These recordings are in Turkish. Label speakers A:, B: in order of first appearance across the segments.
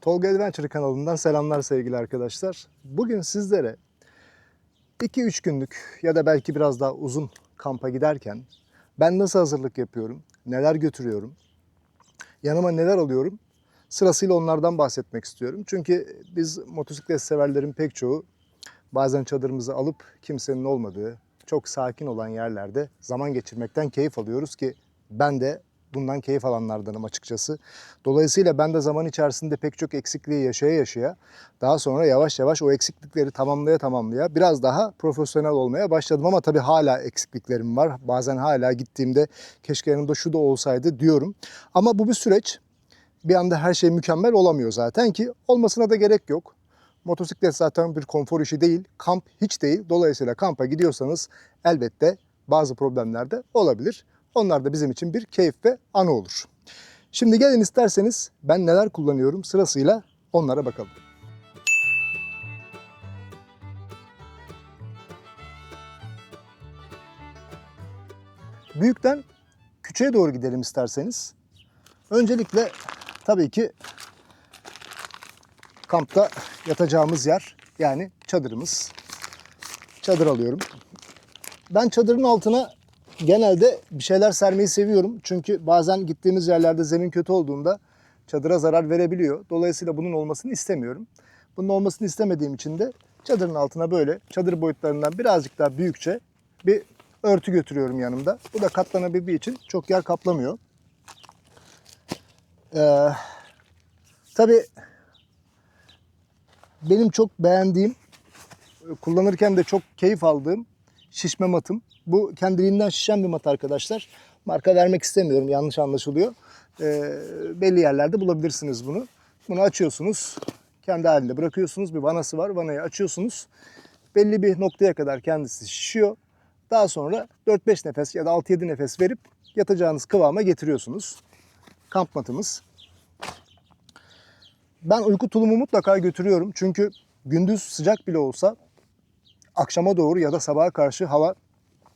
A: Tolga Adventure kanalından selamlar sevgili arkadaşlar. Bugün sizlere 2-3 günlük ya da belki biraz daha uzun kampa giderken ben nasıl hazırlık yapıyorum, neler götürüyorum, yanıma neler alıyorum sırasıyla onlardan bahsetmek istiyorum. Çünkü biz motosiklet severlerin pek çoğu bazen çadırımızı alıp kimsenin olmadığı çok sakin olan yerlerde zaman geçirmekten keyif alıyoruz ki ben de bundan keyif alanlardanım açıkçası. Dolayısıyla ben de zaman içerisinde pek çok eksikliği yaşaya yaşaya daha sonra yavaş yavaş o eksiklikleri tamamlaya tamamlaya biraz daha profesyonel olmaya başladım. Ama tabii hala eksikliklerim var. Bazen hala gittiğimde keşke yanımda şu da olsaydı diyorum. Ama bu bir süreç. Bir anda her şey mükemmel olamıyor zaten ki olmasına da gerek yok. Motosiklet zaten bir konfor işi değil, kamp hiç değil. Dolayısıyla kampa gidiyorsanız elbette bazı problemler de olabilir. Onlar da bizim için bir keyif ve anı olur. Şimdi gelin isterseniz ben neler kullanıyorum sırasıyla onlara bakalım. Büyükten küçüğe doğru gidelim isterseniz. Öncelikle tabii ki kampta yatacağımız yer yani çadırımız. Çadır alıyorum. Ben çadırın altına genelde bir şeyler sermeyi seviyorum. Çünkü bazen gittiğimiz yerlerde zemin kötü olduğunda çadıra zarar verebiliyor. Dolayısıyla bunun olmasını istemiyorum. Bunun olmasını istemediğim için de çadırın altına böyle çadır boyutlarından birazcık daha büyükçe bir örtü götürüyorum yanımda. Bu da katlanabildiği için çok yer kaplamıyor. Ee, tabii benim çok beğendiğim, kullanırken de çok keyif aldığım şişme matım. Bu kendiliğinden şişen bir mat arkadaşlar. Marka vermek istemiyorum yanlış anlaşılıyor. Ee, belli yerlerde bulabilirsiniz bunu. Bunu açıyorsunuz. Kendi halinde bırakıyorsunuz. Bir vanası var. Vanayı açıyorsunuz. Belli bir noktaya kadar kendisi şişiyor. Daha sonra 4-5 nefes ya da 6-7 nefes verip yatacağınız kıvama getiriyorsunuz. Kamp matımız. Ben uyku tulumu mutlaka götürüyorum. Çünkü gündüz sıcak bile olsa akşama doğru ya da sabaha karşı hava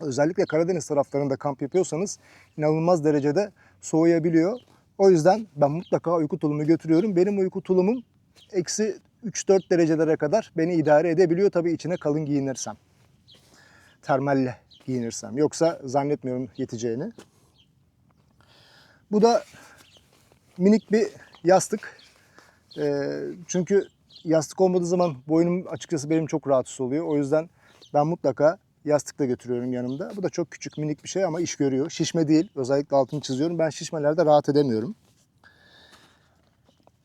A: özellikle Karadeniz taraflarında kamp yapıyorsanız inanılmaz derecede soğuyabiliyor. O yüzden ben mutlaka uyku tulumu götürüyorum. Benim uyku tulumum eksi 3-4 derecelere kadar beni idare edebiliyor. Tabii içine kalın giyinirsem. Termalle giyinirsem. Yoksa zannetmiyorum yeteceğini. Bu da minik bir yastık. Ee, çünkü yastık olmadığı zaman boynum açıkçası benim çok rahatsız oluyor. O yüzden ben mutlaka yastık da götürüyorum yanımda. Bu da çok küçük minik bir şey ama iş görüyor. Şişme değil. Özellikle altını çiziyorum. Ben şişmelerde rahat edemiyorum.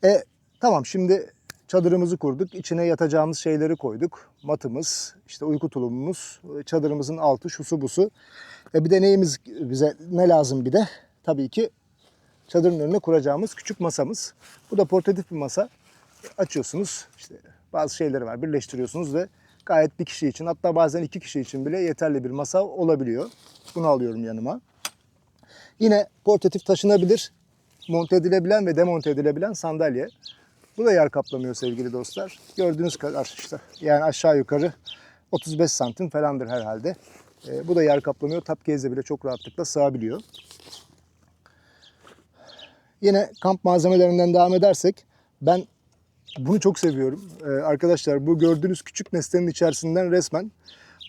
A: E tamam şimdi çadırımızı kurduk. İçine yatacağımız şeyleri koyduk. Matımız, işte uyku tulumumuz, çadırımızın altı, şusu busu. E bir de neyimiz bize ne lazım bir de? Tabii ki çadırın önüne kuracağımız küçük masamız. Bu da portatif bir masa. Açıyorsunuz işte bazı şeyleri var birleştiriyorsunuz ve gayet bir kişi için hatta bazen iki kişi için bile yeterli bir masa olabiliyor. Bunu alıyorum yanıma. Yine portatif taşınabilir, monte edilebilen ve demonte edilebilen sandalye. Bu da yer kaplamıyor sevgili dostlar. Gördüğünüz kadar işte yani aşağı yukarı 35 santim falandır herhalde. E, bu da yer kaplamıyor. Tap gezde bile çok rahatlıkla sığabiliyor. Yine kamp malzemelerinden devam edersek ben bunu çok seviyorum. Ee, arkadaşlar bu gördüğünüz küçük nesnenin içerisinden resmen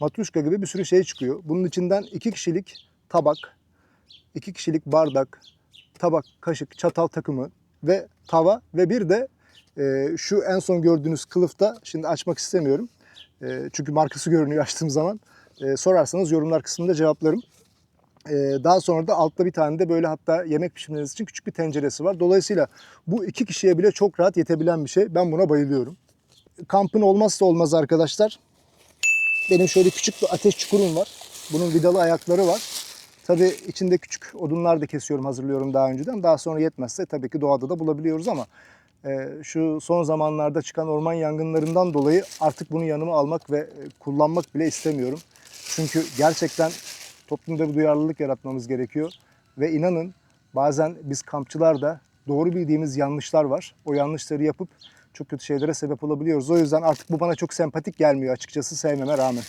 A: matruşka gibi bir sürü şey çıkıyor. Bunun içinden iki kişilik tabak, iki kişilik bardak, tabak, kaşık, çatal takımı ve tava ve bir de e, şu en son gördüğünüz kılıfta şimdi açmak istemiyorum. E, çünkü markası görünüyor açtığım zaman. E, sorarsanız yorumlar kısmında cevaplarım. Ee, daha sonra da altta bir tane de böyle hatta yemek pişirmeniz için küçük bir tenceresi var. Dolayısıyla bu iki kişiye bile çok rahat yetebilen bir şey. Ben buna bayılıyorum. Kampın olmazsa olmaz arkadaşlar. Benim şöyle küçük bir ateş çukurum var. Bunun vidalı ayakları var. Tabii içinde küçük odunlar da kesiyorum, hazırlıyorum daha önceden. Daha sonra yetmezse tabii ki doğada da bulabiliyoruz ama e, şu son zamanlarda çıkan orman yangınlarından dolayı artık bunu yanıma almak ve e, kullanmak bile istemiyorum. Çünkü gerçekten toplumda bir duyarlılık yaratmamız gerekiyor. Ve inanın bazen biz kampçılar da doğru bildiğimiz yanlışlar var. O yanlışları yapıp çok kötü şeylere sebep olabiliyoruz. O yüzden artık bu bana çok sempatik gelmiyor açıkçası sevmeme rağmen.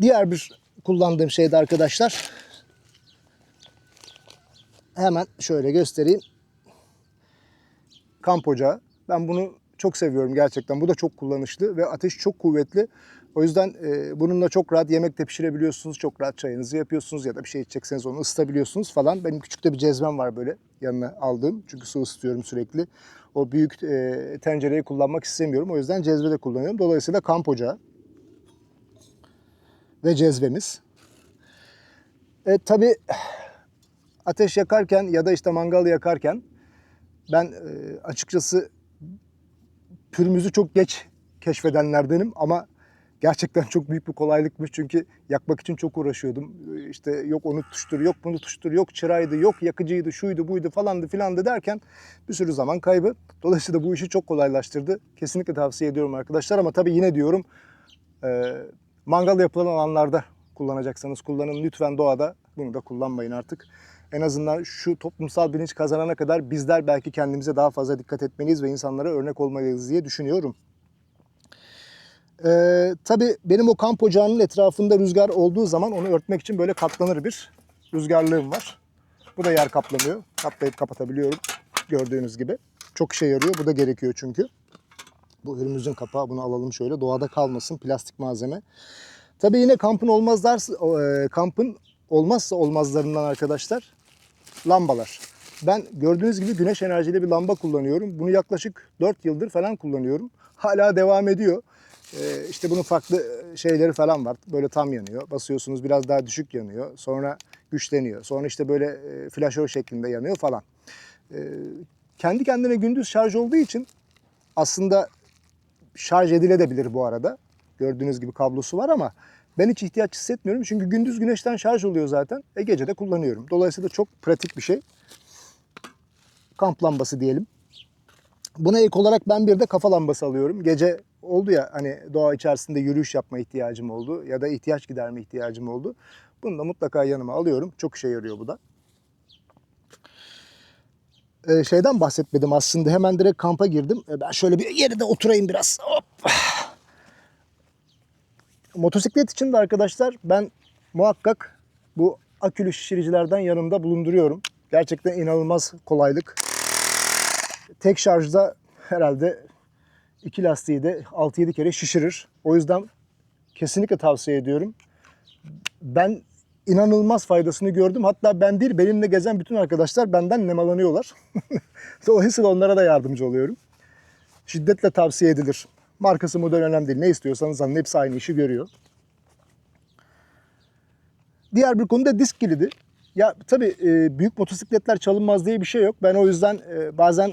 A: Diğer bir kullandığım şey de arkadaşlar hemen şöyle göstereyim. kamp ocağı. Ben bunu çok seviyorum gerçekten. Bu da çok kullanışlı ve ateş çok kuvvetli. O yüzden e, bununla çok rahat yemek de pişirebiliyorsunuz. Çok rahat çayınızı yapıyorsunuz ya da bir şey içecekseniz onu ısıtabiliyorsunuz falan. Benim küçük de bir cezvem var böyle yanına aldığım. Çünkü su ısıtıyorum sürekli. O büyük e, tencereyi kullanmak istemiyorum. O yüzden cezve de kullanıyorum. Dolayısıyla kamp ocağı ve cezvemiz. E, tabii ateş yakarken ya da işte mangal yakarken ben e, açıkçası pürümüzü çok geç keşfedenlerdenim ama gerçekten çok büyük bir kolaylıkmış çünkü yakmak için çok uğraşıyordum. İşte yok onu tutuştur, yok bunu tutuştur, yok çıraydı, yok yakıcıydı, şuydu, buydu falandı filandı derken bir sürü zaman kaybı. Dolayısıyla bu işi çok kolaylaştırdı. Kesinlikle tavsiye ediyorum arkadaşlar ama tabii yine diyorum e, mangal yapılan alanlarda kullanacaksanız kullanın. Lütfen doğada bunu da kullanmayın artık. En azından şu toplumsal bilinç kazanana kadar bizler belki kendimize daha fazla dikkat etmeliyiz ve insanlara örnek olmalıyız diye düşünüyorum. Ee, tabii benim o kamp ocağının etrafında rüzgar olduğu zaman onu örtmek için böyle katlanır bir rüzgarlığım var. Bu da yer kaplamıyor. Katlayıp kapatabiliyorum gördüğünüz gibi. Çok işe yarıyor. Bu da gerekiyor çünkü. Bu ürünümüzün kapağı. Bunu alalım şöyle. Doğada kalmasın. Plastik malzeme. Tabii yine kampın olmazlar, e, kampın olmazsa olmazlarından arkadaşlar lambalar. Ben gördüğünüz gibi güneş enerjili bir lamba kullanıyorum. Bunu yaklaşık 4 yıldır falan kullanıyorum. Hala devam ediyor. Ee, işte bunun farklı şeyleri falan var. Böyle tam yanıyor. Basıyorsunuz biraz daha düşük yanıyor. Sonra güçleniyor. Sonra işte böyle e, flaşör şeklinde yanıyor falan. Ee, kendi kendine gündüz şarj olduğu için aslında şarj edilebilir bu arada. Gördüğünüz gibi kablosu var ama ben hiç ihtiyaç hissetmiyorum. Çünkü gündüz güneşten şarj oluyor zaten. E gece de kullanıyorum. Dolayısıyla çok pratik bir şey. Kamp lambası diyelim. Buna ek olarak ben bir de kafa lambası alıyorum. Gece oldu ya hani doğa içerisinde yürüyüş yapma ihtiyacım oldu ya da ihtiyaç giderme ihtiyacım oldu. Bunu da mutlaka yanıma alıyorum. Çok işe yarıyor bu da. Ee, şeyden bahsetmedim aslında. Hemen direkt kampa girdim. Ee, ben şöyle bir yerde oturayım biraz. Hop. Motosiklet için de arkadaşlar ben muhakkak bu akülü şişiricilerden yanımda bulunduruyorum. Gerçekten inanılmaz kolaylık. Tek şarjda herhalde iki lastiği de 6-7 kere şişirir. O yüzden kesinlikle tavsiye ediyorum. Ben inanılmaz faydasını gördüm. Hatta ben değil benimle gezen bütün arkadaşlar benden nemalanıyorlar. Dolayısıyla onlara da yardımcı oluyorum. Şiddetle tavsiye edilir. Markası model önemli değil. Ne istiyorsanız alın. Hepsi aynı işi görüyor. Diğer bir konu da disk kilidi. Ya tabii e, büyük motosikletler çalınmaz diye bir şey yok. Ben o yüzden e, bazen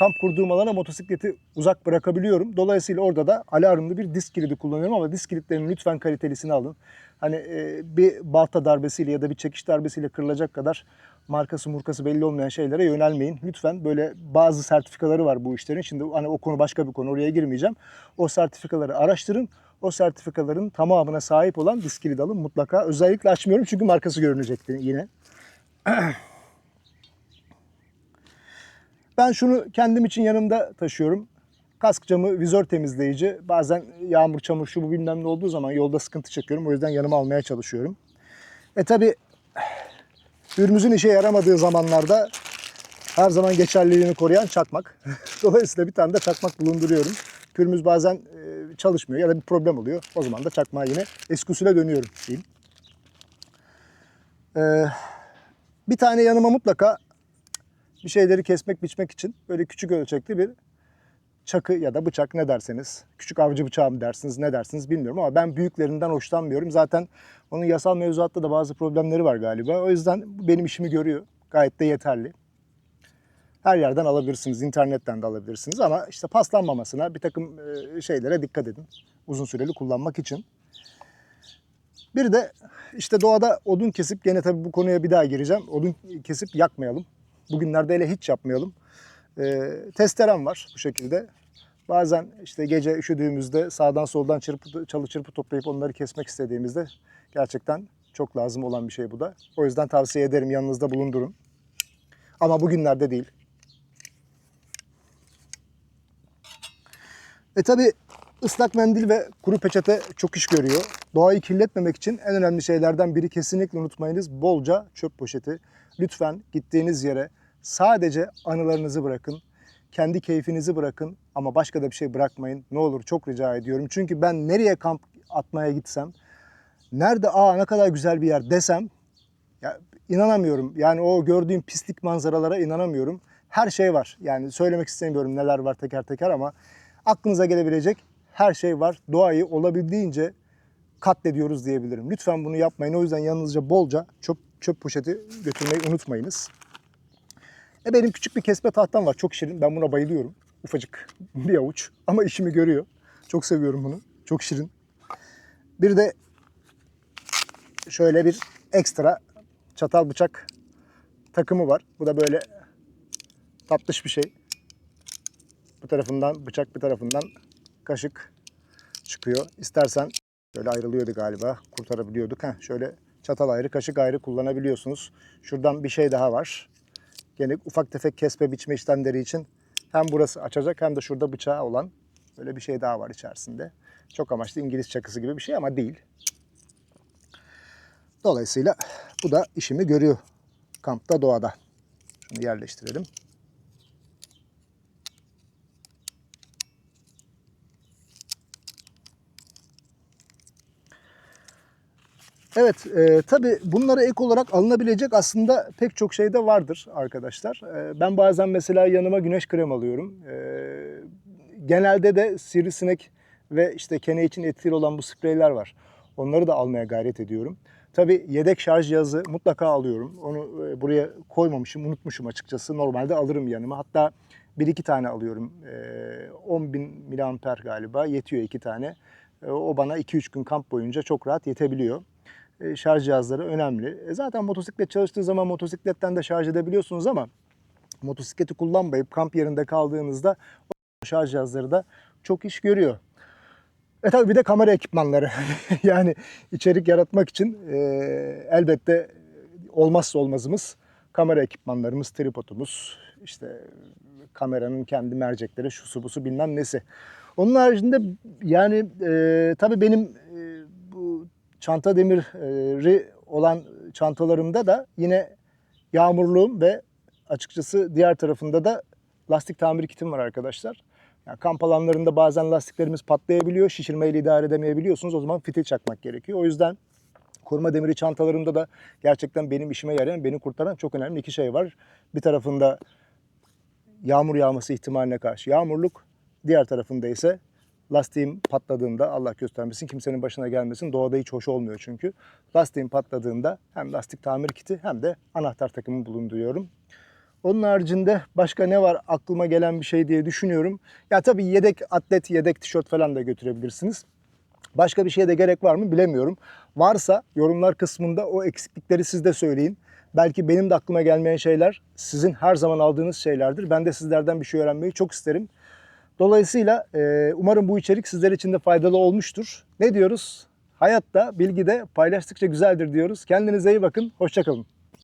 A: kamp kurduğum alana motosikleti uzak bırakabiliyorum. Dolayısıyla orada da alarmlı bir disk kilidi kullanıyorum ama disk kilitlerinin lütfen kalitelisini alın. Hani e, bir balta darbesiyle ya da bir çekiş darbesiyle kırılacak kadar markası murkası belli olmayan şeylere yönelmeyin. Lütfen böyle bazı sertifikaları var bu işlerin. Şimdi hani o konu başka bir konu oraya girmeyeceğim. O sertifikaları araştırın. O sertifikaların tamamına sahip olan disk kilidi alın mutlaka. Özellikle açmıyorum çünkü markası görünecekti yine. Ben şunu kendim için yanımda taşıyorum. Kask camı, vizör temizleyici. Bazen yağmur, çamur, şu bu bilmem ne olduğu zaman yolda sıkıntı çekiyorum. O yüzden yanıma almaya çalışıyorum. E tabi ürümüzün işe yaramadığı zamanlarda her zaman geçerliliğini koruyan çakmak. Dolayısıyla bir tane de çakmak bulunduruyorum. Pürümüz bazen e, çalışmıyor ya da bir problem oluyor. O zaman da çakmağa yine eski dönüyorum diyeyim. Ee, bir tane yanıma mutlaka bir şeyleri kesmek biçmek için böyle küçük ölçekli bir çakı ya da bıçak ne derseniz. Küçük avcı bıçağı mı dersiniz ne dersiniz bilmiyorum ama ben büyüklerinden hoşlanmıyorum. Zaten onun yasal mevzuatta da bazı problemleri var galiba. O yüzden benim işimi görüyor. Gayet de yeterli. Her yerden alabilirsiniz, internetten de alabilirsiniz ama işte paslanmamasına bir takım e, şeylere dikkat edin. Uzun süreli kullanmak için. Bir de işte doğada odun kesip gene tabii bu konuya bir daha gireceğim. Odun kesip yakmayalım. Bugünlerde hele hiç yapmayalım. Ee, testerem var bu şekilde. Bazen işte gece üşüdüğümüzde sağdan soldan çırpı, çalı çırpı toplayıp onları kesmek istediğimizde gerçekten çok lazım olan bir şey bu da. O yüzden tavsiye ederim yanınızda bulundurun. Ama bugünlerde değil. E tabi ıslak mendil ve kuru peçete çok iş görüyor. Doğayı kirletmemek için en önemli şeylerden biri kesinlikle unutmayınız bolca çöp poşeti. Lütfen gittiğiniz yere sadece anılarınızı bırakın. kendi keyfinizi bırakın ama başka da bir şey bırakmayın. Ne olur çok rica ediyorum. Çünkü ben nereye kamp atmaya gitsem, nerede aa ne kadar güzel bir yer desem ya inanamıyorum. Yani o gördüğüm pislik manzaralara inanamıyorum. Her şey var. Yani söylemek istemiyorum neler var teker teker ama aklınıza gelebilecek her şey var. Doğayı olabildiğince katlediyoruz diyebilirim. Lütfen bunu yapmayın. O yüzden yanınızca bolca çöp, çöp poşeti götürmeyi unutmayınız. E benim küçük bir kesme tahtam var. Çok şirin. Ben buna bayılıyorum. Ufacık bir avuç. Ama işimi görüyor. Çok seviyorum bunu. Çok şirin. Bir de şöyle bir ekstra çatal bıçak takımı var. Bu da böyle tatlış bir şey. Bu tarafından bıçak, bir tarafından kaşık çıkıyor. İstersen şöyle ayrılıyordu galiba. Kurtarabiliyorduk. Heh, şöyle çatal ayrı, kaşık ayrı kullanabiliyorsunuz. Şuradan bir şey daha var. Gene ufak tefek kesme biçme işlemleri için hem burası açacak hem de şurada bıçağı olan böyle bir şey daha var içerisinde. Çok amaçlı İngiliz çakısı gibi bir şey ama değil. Dolayısıyla bu da işimi görüyor kampta doğada. Şunu yerleştirelim. Evet, e, tabii bunlara ek olarak alınabilecek aslında pek çok şey de vardır arkadaşlar. E, ben bazen mesela yanıma güneş krem alıyorum. E, genelde de sivrisinek ve işte kene için etkili olan bu spreyler var. Onları da almaya gayret ediyorum. Tabii yedek şarj cihazı mutlaka alıyorum. Onu e, buraya koymamışım, unutmuşum açıkçası. Normalde alırım yanıma. Hatta bir iki tane alıyorum. E, 10 bin miliamper galiba yetiyor iki tane. E, o bana 2-3 gün kamp boyunca çok rahat yetebiliyor şarj cihazları önemli. E, Zaten motosiklet çalıştığı zaman motosikletten de şarj edebiliyorsunuz ama motosikleti kullanmayıp kamp yerinde kaldığınızda o şarj cihazları da çok iş görüyor. E tabii bir de kamera ekipmanları. yani içerik yaratmak için e, elbette olmazsa olmazımız kamera ekipmanlarımız, tripodumuz, işte kameranın kendi mercekleri, şusu busu bilmem nesi. Onun haricinde yani e, tabii benim e, çanta demiri olan çantalarımda da yine yağmurluğum ve açıkçası diğer tarafında da lastik tamir kitim var arkadaşlar. Yani kamp alanlarında bazen lastiklerimiz patlayabiliyor, şişirmeyle idare edemeyebiliyorsunuz. O zaman fitil çakmak gerekiyor. O yüzden koruma demiri çantalarımda da gerçekten benim işime yarayan, beni kurtaran çok önemli iki şey var. Bir tarafında yağmur yağması ihtimaline karşı yağmurluk, diğer tarafında ise lastiğim patladığında Allah göstermesin kimsenin başına gelmesin. Doğada hiç hoş olmuyor çünkü. Lastiğim patladığında hem lastik tamir kiti hem de anahtar takımı bulunduruyorum. Onun haricinde başka ne var aklıma gelen bir şey diye düşünüyorum. Ya tabii yedek atlet, yedek tişört falan da götürebilirsiniz. Başka bir şeye de gerek var mı bilemiyorum. Varsa yorumlar kısmında o eksiklikleri siz de söyleyin. Belki benim de aklıma gelmeyen şeyler sizin her zaman aldığınız şeylerdir. Ben de sizlerden bir şey öğrenmeyi çok isterim. Dolayısıyla e, umarım bu içerik sizler için de faydalı olmuştur. Ne diyoruz? Hayatta, bilgide paylaştıkça güzeldir diyoruz. Kendinize iyi bakın. Hoşçakalın.